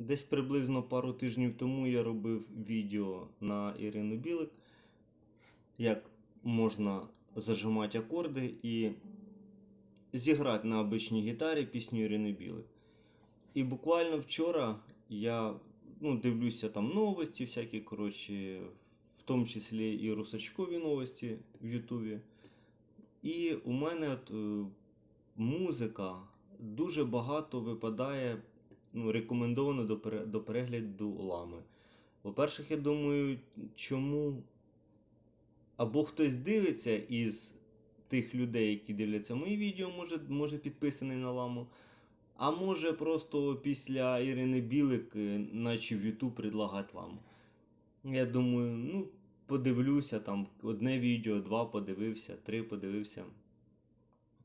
Десь приблизно пару тижнів тому я робив відео на Ірину Білик, як можна зажимати акорди і зіграти на обичній гітарі пісню Ірини Білик. І буквально вчора я ну, дивлюся там новості, всякі, коротше, в тому числі і русачкові новості в Ютубі. І у мене от, е, музика дуже багато випадає ну, рекомендовано до, до перегляду лами. По-перше, я думаю, чому або хтось дивиться із тих людей, які дивляться мої відео, може, може підписаний на ламу. А може просто після Ірини Білик, е, наче в YouTube предлагати ламу. Я думаю, ну, подивлюся там одне відео, два подивився, три подивився.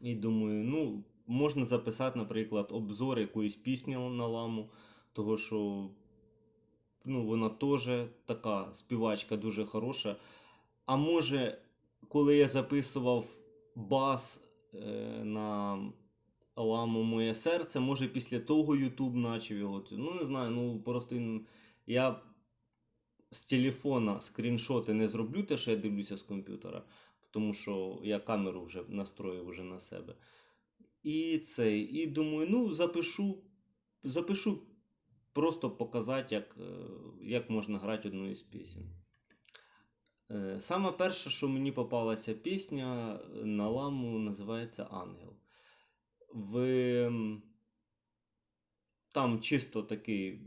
І думаю, ну, можна записати, наприклад, обзор якоїсь пісні на ламу, того що ну, вона теж така співачка дуже хороша. А може, коли я записував бас е, на ламу Моє серце, може після того YouTube почав його. Ну, не знаю, ну просто я з телефона скріншоти не зроблю, те, що я дивлюся з комп'ютера, тому що я камеру вже настроїв уже на себе. І цей, і думаю, ну, запишу, запишу просто показати, як, е, як можна грати одну із пісень. Е, Саме перше, що мені попалася пісня е, на ламу, називається Ангел. В... Там чисто такий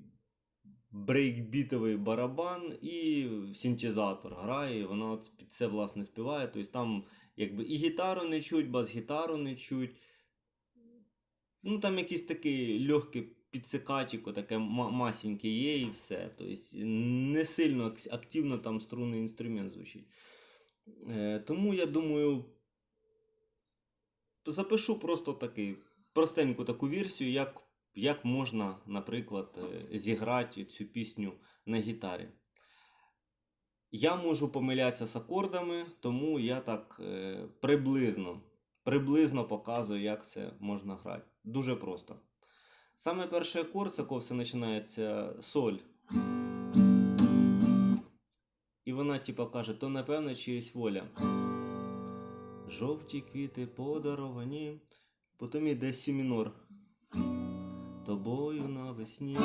брейкбітовий барабан і синтезатор грає, і вона під це власне співає. Тобто там якби і гітару не чуть, бас-гітару не чуть. Ну, там якийсь такий легкий підсикачик, таке масеньке є і все. Тобто не сильно активно там струнний інструмент звучить. Е, тому я думаю, запишу просто такий простеньку таку версію, як, як можна, наприклад, е, зіграти цю пісню на гітарі. Я можу помилятися з акордами, тому я так е, приблизно, приблизно показую, як це можна грати. Дуже просто. Саме перший акорд, з якого все починається соль. І вона, типа, каже, то напевно чиїсь воля. Жовті квіти подаровані, потім іде сі мінор. Тобою навесні.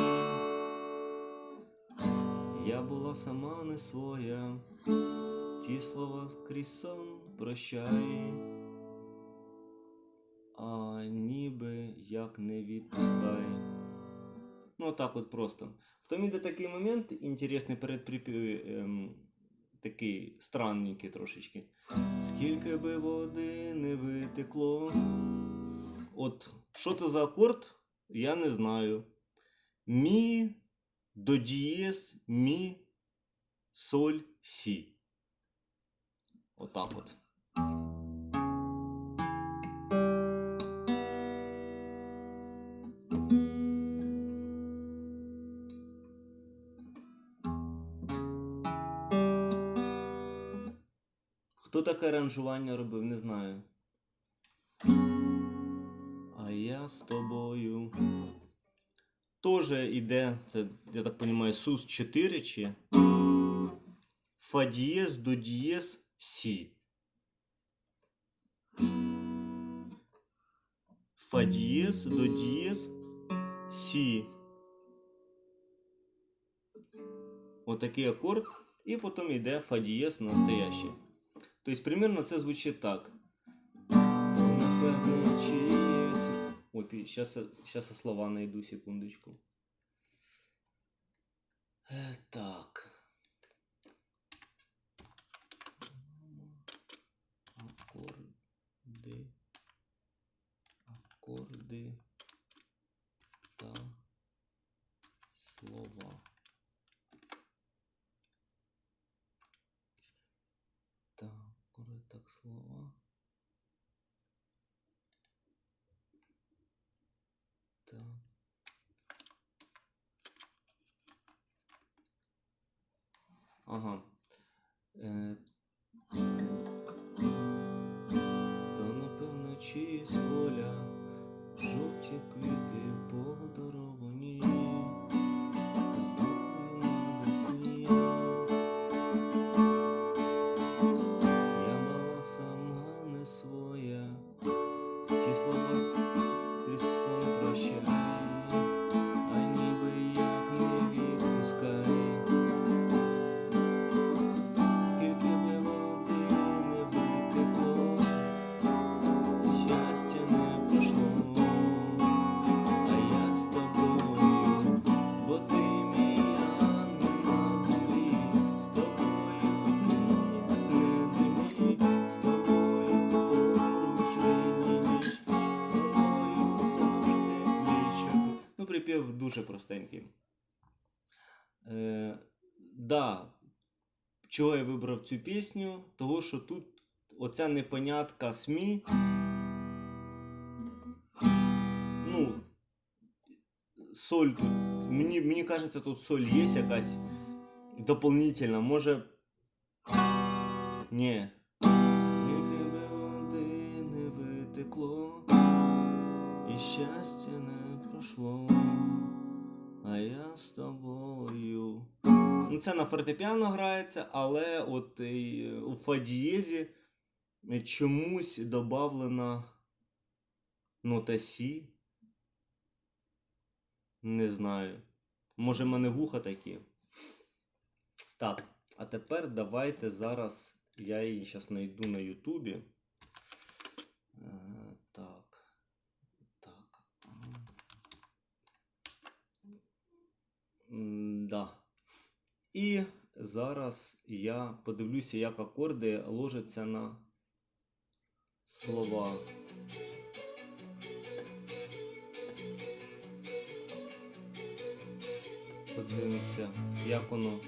Я була сама не своя, ті слова скрізь сон прощай. А ніби як не відпускай. Ну, так от просто. Потім іде такий момент інтересний перед припіві, ем, такий странненький трошечки. Скільки би води не витекло. От, що це за акорд, я не знаю. Мі до дієс, мі, соль, сі. Отак от. Таке аранжування робив, не знаю. А я з тобою. Тоже іде, це, я так розумію, Сус 4 чи Фа дієз до дієз Сі. Фа дієз до дієз Сі. Отакий акорд. І потім йде фа дієз настоящий. Тобто, примерно це звучить так. Ой, сейчас я слова найду, секундочку. Е, Так. Акорди. Акорди та слова. Так, акорди дуже простенький. Е, да, чого я вибрав цю пісню? Того, що тут оця непонятка СМІ. Ну, соль тут. Мені, мені кажеться, тут соль є якась дополнительна. Може. Ні. Скільки би води не витекло, і щастя не пройшло, а я з тобою. Ну, це на фортепіано грається, але от е, у фа дієзі чомусь додавлена нота Сі. Не знаю. Може, в мене вуха такі. Так, а тепер давайте зараз. Я її зараз знайду на Ютубі. Е, так. Так. М, Да. І зараз я подивлюся, як акорди ложаться на слова. Подивимося, як воно.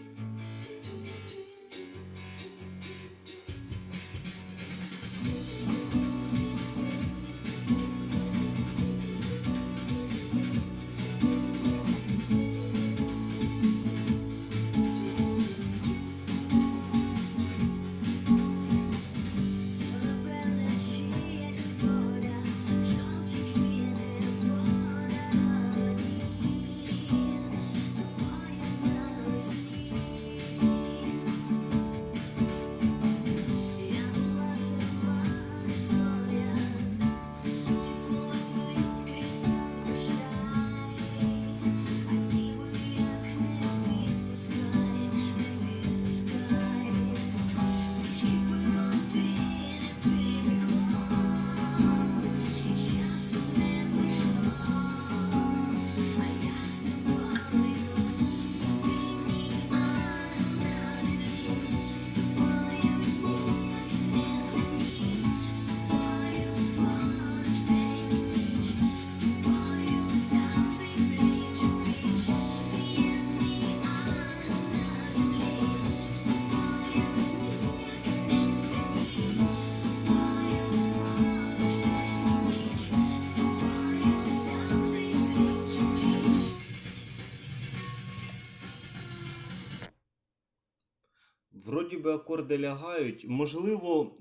Вроді акорди лягають. Можливо,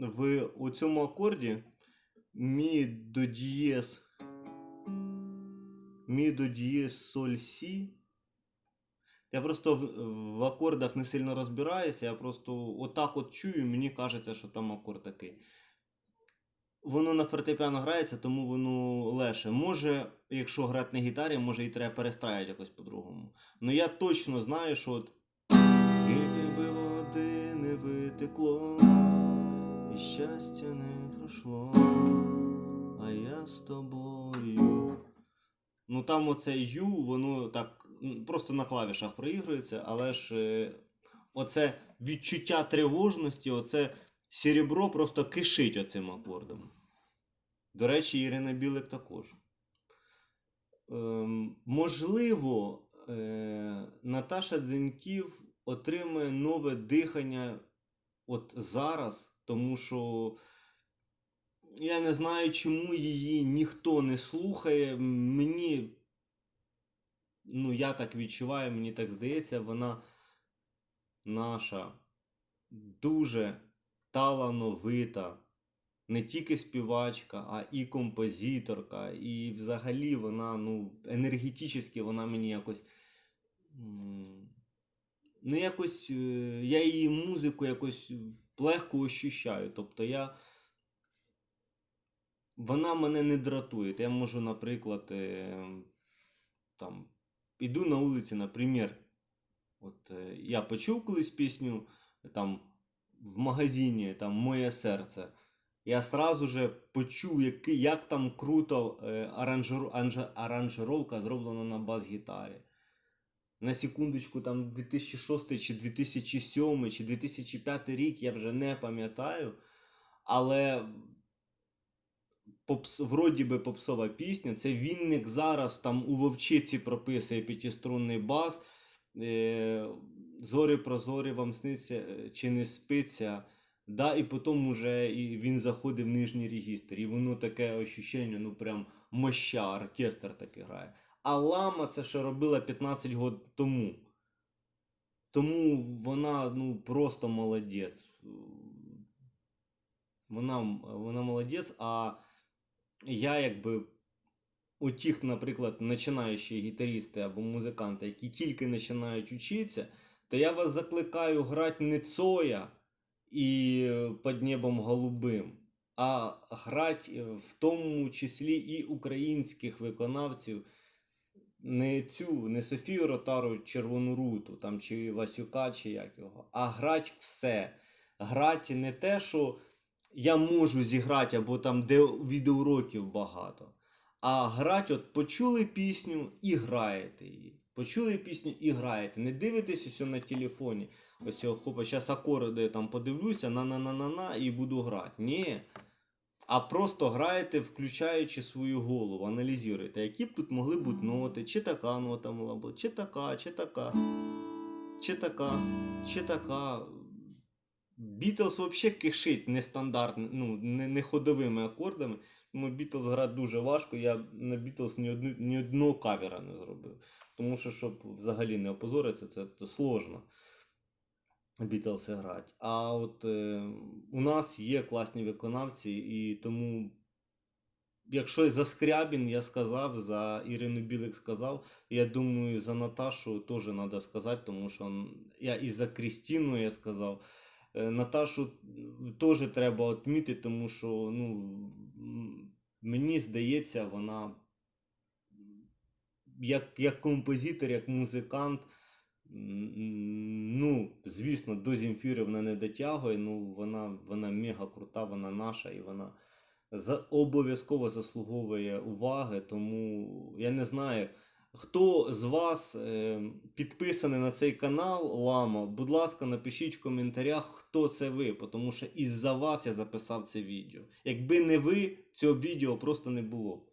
в цьому акорді мі до дієс. Мі до дієс соль сі. Я просто в, в акордах не сильно розбираюся, я просто отак от чую, мені кажеться, що там акорд такий. Воно на фортепіано грається, тому воно леше. Може, якщо грати на гітарі, може і треба перестраювати якось по-другому. Ну я точно знаю, що от не витекло, і щастя не пройшло, а я з тобою. Ну там оце ю, воно так просто на клавішах проігрується, але ж е, оце відчуття тривожності, оце серебро просто кишить оцим акордом. До речі, Ірина Білик також. Ем, можливо, е, Наташа Дзеньків отримує нове дихання от зараз, тому що я не знаю, чому її ніхто не слухає. Мені, ну, я так відчуваю, мені так здається, вона наша дуже талановита. Не тільки співачка, а і композиторка. І взагалі вона, ну, енергетично вона мені якось. Ну, якось. е, Я її музику якось легко ощущаю. Тобто я. Вона мене не дратує. Я можу, наприклад, е, там, іду на вулиці, наприклад, от е, я почув колись пісню там в магазині там Моє серце. Я сразу же почув, який, як там круто е, аранжир, аранжировка зроблена на бас-гітарі. На секундочку, там 2006 чи 2007 чи 2005 рік, я вже не пам'ятаю. Але попс, вроді би попсова пісня. Це Вінник зараз там у Вовчиці прописує п'ятиструнний бас. Е, зорі прозорі вам сниться е, чи не спиться. Да, і потім уже і він заходить в нижній регістр. І воно таке ощущення, ну прям моща, оркестр так грає. А лама це ще робила 15 років тому. Тому вона ну просто молодець. Вона, вона молодець, а я якби у тих, наприклад, починаючі гітаристи або музиканти, які тільки починають вчитися, то я вас закликаю грати не Цоя і під небом голубим, а грати в тому числі і українських виконавців, не цю, не Софію Ротару Червону Руту, там, чи Васюка, чи як його, а грати все. Грати не те, що я можу зіграти, або там де відеоуроків багато. А грати, от почули пісню і граєте її. Почули пісню і граєте. Не дивитесь усе на телефоні. Ось хопа, зараз акорди там подивлюся, на-на-на-на-на і буду грати. Ні. А просто граєте, включаючи свою голову, аналізуєте, які б тут могли бути ноти, чи така нота могла бути, чи така, чи така, чи така, чи така. Бітлз взагалі кишить нестандартним, ну, не, не ходовими акордами. Тому Бітлз грати дуже важко. Я на Бітлз ні, одну, ні одного кавера не зробив. Тому що, щоб взагалі не опозоритися, це, це сложно. Бітлз грати. А от е, у нас є класні виконавці, і тому, якщо за Скрябін я сказав, за Ірину Білик сказав, я думаю, за Наташу теж треба сказати, тому що я і за Крістіну я сказав. Е, Наташу теж треба відмітити, тому що ну, мені здається, вона як, як композитор, як музикант. Ну, звісно, до Земфіри вона не дотягує, ну вона, вона мега крута, вона наша і вона за, обов'язково заслуговує уваги. Тому я не знаю, хто з вас е, підписаний на цей канал Лама, будь ласка, напишіть в коментарях, хто це ви, тому що із-за вас я записав це відео. Якби не ви, цього відео просто не було.